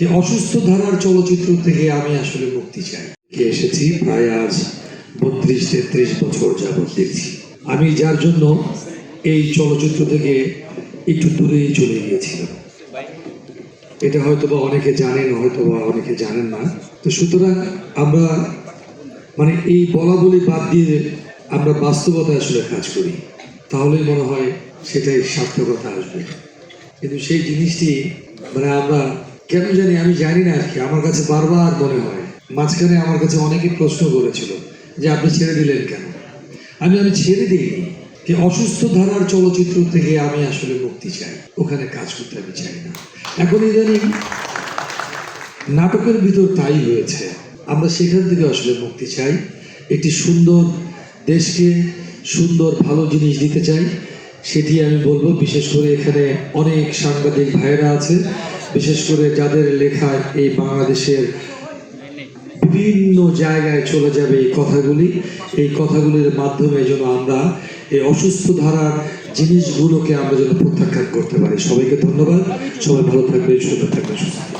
যে অসুস্থ ধারার চলচ্চিত্র থেকে আমি আসলে মুক্তি চাই। কে এসেছি? প্রায় আজ বত্রিশ, তেত্রিশ বছর যাবৎ দেখছি। আমি যার জন্য এই চলচ্চিত্র থেকে একটু দূরেই চলে গিয়েছিলাম। এটা হয়তো বা অনেকে জানেন হয়তো বা অনেকে জানেন না। তো সুতরাং আমরা মানে এই বলা বলি বাদ দিয়ে আমরা বাস্তবতায় আসলে কাজ করি। তাহলেই মনে হয় সেটাই সার্থকতা আসবে। কিন্তু সেই জিনিসটি মানে আমরা কেন জানি আমি জানি না আর কি আমার কাছে বারবার মনে হয়, মাঝখানে আমার কাছে অনেকে প্রশ্ন করেছিল যে আপনি ছেড়ে দিলেন কেন? আমি আমি ছেড়ে দিইনি যে অসুস্থ ধারার চলচ্চিত্র থেকে আমি আসলে মুক্তি চাই। ওখানে কাজ করতে আমি চাই না। এখন ইদানিং নাটকের ভিতর তাই হয়েছে। আমরা সেখান থেকে আসলে মুক্তি চাই। একটি সুন্দর দেশকে সুন্দর ভালো জিনিস দিতে চাই, সেটি আমি বলব। বিশেষ করে এখানে অনেক সাংবাদিক ভাইয়েরা আছে। বিশেষ করে যাদের লেখায় এই বাংলাদেশের বিভিন্ন জায়গায় চলে যাবে এই কথাগুলি, এই কথাগুলির মাধ্যমে যেন আমরা এই অসুস্থ ধারার জিনিসগুলোকে আমরা যেন প্রত্যাখ্যান করতে পারি সবাইকে ধন্যবাদ সবাই ভালো থাকবে সুন্দর থাকবে সুস্থ।